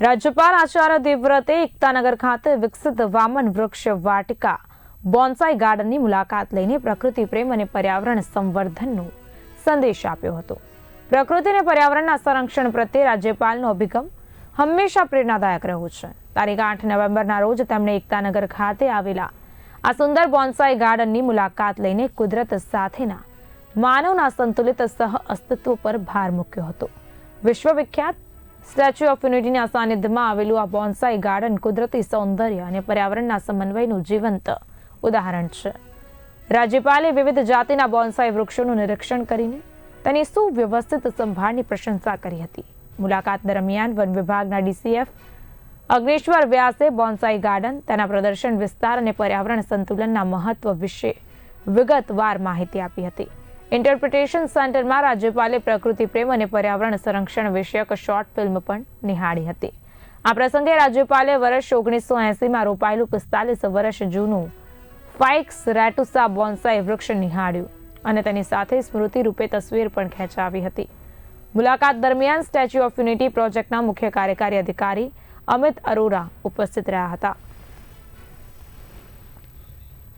રાજ્યપાલ આચાર્ય દેવવ્રતે એકતાનગર ખાતે વિકસિત વામન વૃક્ષ વાટિકા બોન્સાઈ ગાર્ડનની મુલાકાત લઈને પ્રકૃતિ પ્રેમ અને પર્યાવરણ સંવર્ધનનો સંદેશ આપ્યો હતો. પ્રકૃતિ અને પર્યાવરણના સંરક્ષણ પ્રત્યે રાજ્યપાલનો અભિગમ હંમેશા પ્રેરણાદાયક રહ્યો છે. તારીખ આઠ નવેમ્બરના રોજ તેમણે એકતાનગર ખાતે આવેલા આ સુંદર બોન્સાઈ ગાર્ડનની મુલાકાત લઈને કુદરત સાથેના માનવના સંતુલિત સહ અસ્તિત્વ પર ભાર મૂક્યો હતો. વિશ્વવિખ્યાત સ્ટેચ્યુ ઓફ યુનિટીના સાનિધ્યમાં આવેલું આ બોન્સાઈ ગાર્ડન કુદરતી સૌંદર્ય અને પર્યાવરણના સમન્વયનું જીવંત ઉદાહરણ છે. રાજ્યપાલે વિવિધ જાતિના બોન્સાઈ વૃક્ષોનું નિરીક્ષણ કરીને તેની સુવ્યવસ્થિત સંભાળની પ્રશંસા કરી હતી. મુલાકાત દરમિયાન વન વિભાગના ડીસીએફ અગ્નેશ્વર વ્યાસે બોન્સાઈ ગાર્ડન, તેના પ્રદર્શન વિસ્તાર અને પર્યાવરણ સંતુલનના મહત્વ વિશે વિગતવાર માહિતી આપી હતી. ઇન્ટરપ્રિટેશન સેન્ટરમાં રાજ્યપાલે પ્રકૃતિ પ્રેમ અને પર્યાવરણ સંરક્ષણ વિષયક શોર્ટ ફિલ્મ પણ નિહાળી હતી. આ પ્રસંગે રાજ્યપાલે વર્ષ ઓગણીસો એસીમાં રોપાયેલું પિસ્તાલીસ વર્ષ જૂનું ફાઇક્સ રેટુસા બોન્સાઈ વૃક્ષ નિહાળ્યું અને તેની સાથે સ્મૃતિ રૂપે તસવીર પણ ખેંચાવી હતી. મુલાકાત દરમિયાન સ્ટેચ્યુ ઓફ યુનિટી પ્રોજેક્ટના મુખ્ય કાર્યકારી અધિકારી અમિત અરોરા ઉપસ્થિત રહ્યા હતા.